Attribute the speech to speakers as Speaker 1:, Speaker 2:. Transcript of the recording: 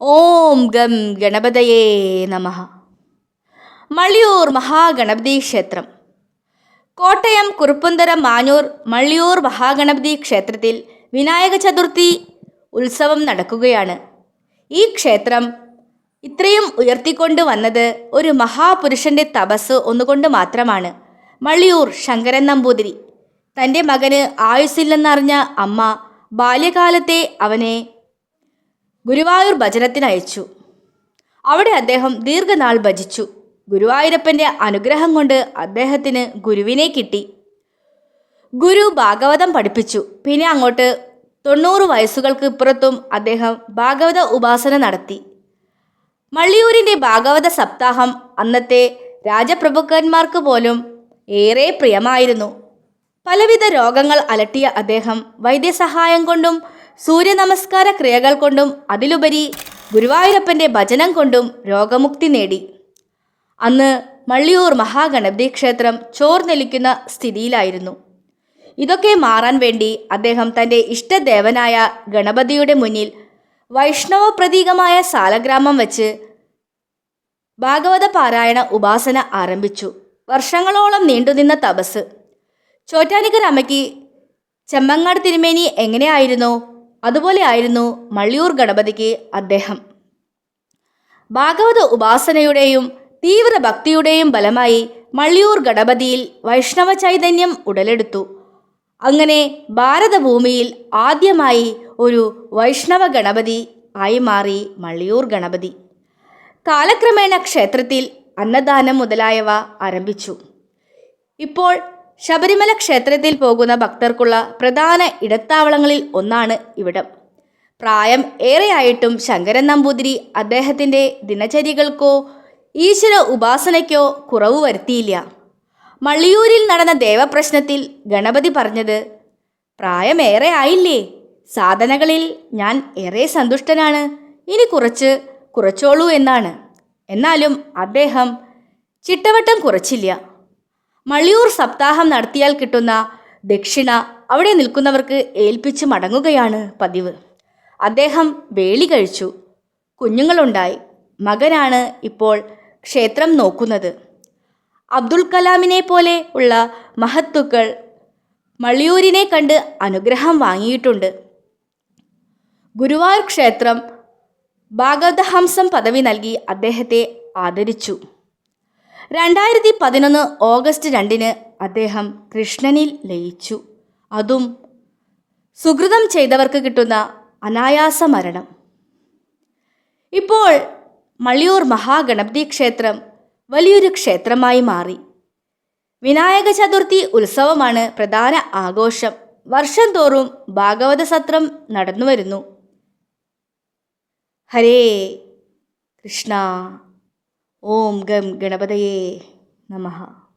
Speaker 1: ഓം gum ഗണപതയേ നമ. മള്ളിയൂർ മഹാഗണപതി ക്ഷേത്രം. കോട്ടയം കുറുപ്പുന്തരം മാഞ്ഞൂർ മള്ളിയൂർ മഹാഗണപതി ക്ഷേത്രത്തിൽ വിനായക ചതുർത്ഥി ഉത്സവം നടക്കുകയാണ്. ഈ ക്ഷേത്രം ഇത്രയും ഉയർത്തിക്കൊണ്ട് വന്നത് ഒരു മഹാപുരുഷന്റെ തപസ് ഒന്നുകൊണ്ട് മാത്രമാണ്. മള്ളിയൂർ ശങ്കരൻ നമ്പൂതിരി. തന്റെ മകന് ആയുസ്സില്ലെന്നറിഞ്ഞ അമ്മ ബാല്യകാലത്തെ അവനെ ഗുരുവായൂർ ഭജനത്തിനയച്ചു അവിടെ അദ്ദേഹം ദീർഘനാൾ ഭജിച്ചു. ഗുരുവായൂരപ്പന്റെ അനുഗ്രഹം കൊണ്ട് അദ്ദേഹത്തിന് ഗുരുവിനെ കിട്ടി. ഗുരു ഭാഗവതം പഠിപ്പിച്ചു. പിന്നെ അങ്ങോട്ട് തൊണ്ണൂറ് വയസ്സുകൾക്ക് ഇപ്പുറത്തും അദ്ദേഹം ഭാഗവത ഉപാസന നടത്തി. മള്ളിയൂരിന്റെ ഭാഗവത സപ്താഹം അന്നത്തെ രാജപ്രഭുക്കന്മാർക്ക് പോലും ഏറെ പ്രിയമായിരുന്നു. പലവിധ രോഗങ്ങൾ അലട്ടിയ അദ്ദേഹം വൈദ്യസഹായം കൊണ്ടും സൂര്യനമസ്കാര ക്രിയകൾ കൊണ്ടും അതിലുപരി ഗുരുവായൂരപ്പന്റെ ഭജനം കൊണ്ടും രോഗമുക്തി നേടി. അന്ന് മള്ളിയൂർ മഹാഗണപതി ക്ഷേത്രം ചോർന്നെലിക്കുന്ന സ്ഥിതിയിലായിരുന്നു. ഇതൊക്കെ മാറാൻ വേണ്ടി അദ്ദേഹം തന്റെ ഇഷ്ടദേവനായ ഗണപതിയുടെ മുന്നിൽ വൈഷ്ണവ പ്രതീകമായ സാലഗ്രാമം വച്ച് ഭാഗവത പാരായണ ഉപാസന ആരംഭിച്ചു. വർഷങ്ങളോളം നീണ്ടുനിന്ന തപസ്. ചോറ്റാനിക്കരമ്മയ്ക്ക് ചെമ്മങ്ങാട് തിരുമേനി എങ്ങനെയായിരുന്നോ? അതുപോലെ ആയിരുന്നു മള്ളിയൂർ ഗണപതിക്ക് അദ്ദേഹം. ഭാഗവത ഉപാസനയുടെയും തീവ്ര ഭക്തിയുടെയും ബലമായി മള്ളിയൂർ ഗണപതിയിൽ വൈഷ്ണവ ചൈതന്യം ഉടലെടുത്തു. അങ്ങനെ ഭാരതഭൂമിയിൽ ആദ്യമായി ഒരു വൈഷ്ണവ ഗണപതി ആയി മാറി മള്ളിയൂർ ഗണപതി. കാലക്രമേണ ക്ഷേത്രത്തിൽ അന്നദാനം മുതലായവ ആരംഭിച്ചു. ഇപ്പോൾ ശബരിമല ക്ഷേത്രത്തിൽ പോകുന്ന ഭക്തർക്കുള്ള പ്രധാന ഇടത്താവളങ്ങളിൽ ഒന്നാണ് ഇവിടം. പ്രായം ഏറെയായിട്ടും ശങ്കരൻ നമ്പൂതിരി അദ്ദേഹത്തിന്റെ ദിനചര്യകൾക്കോ ഈശ്വര ഉപാസനയ്ക്കോ കുറവ് വരുത്തിയില്ല. മള്ളിയൂരിൽ നടന്ന ദേവപ്രശ്നത്തിൽ ഗണപതി പറഞ്ഞത് പ്രായമേറെ ആയില്ലേ? സാധനകളിൽ ഞാൻ ഏറെ സന്തുഷ്ടനാണ്. ഇനി കുറച്ച് കുറച്ചോളൂ എന്നാണ്. എന്നാലും അദ്ദേഹം ചിട്ടവട്ടം കുറച്ചില്ല. മള്ളിയൂർ സപ്താഹം നടത്തിയാൽ കിട്ടുന്ന ദക്ഷിണ അവിടെ നിൽക്കുന്നവർക്ക് ഏൽപ്പിച്ച് മടങ്ങുകയാണ് പതിവ്. അദ്ദേഹം വേളി കഴിച്ചു. കുഞ്ഞുങ്ങളുണ്ടായി. മകനാണ് ഇപ്പോൾ ക്ഷേത്രം നോക്കുന്നത്. അബ്ദുൽ കലാമിനെ പോലെ ഉള്ള മഹത്തുക്കൾ മള്ളിയൂരിനെ കണ്ട് അനുഗ്രഹം വാങ്ങിയിട്ടുണ്ട്. ഗുരുവായൂർ ക്ഷേത്രം ഭാഗവതഹംസം പദവി നൽകി അദ്ദേഹത്തെ ആദരിച്ചു. രണ്ടായിരത്തി പതിനൊന്ന് ഓഗസ്റ്റ് രണ്ടിന് അദ്ദേഹം കൃഷ്ണനിൽ ലയിച്ചു. അതും സുഹൃതം ചെയ്തവർക്ക് കിട്ടുന്ന അനായാസ മരണം. ഇപ്പോൾ മള്ളിയൂർ മഹാഗണപതി ക്ഷേത്രം വലിയൊരു ക്ഷേത്രമായി മാറി. വിനായക ചതുർത്ഥി ഉത്സവമാണ് പ്രധാന ആഘോഷം. വർഷം തോറും ഭാഗവത സത്രം നടന്നു വരുന്നു ഹരേ കൃഷ്ണ. ഓം ഗം ഗണപതയേ നമഃ.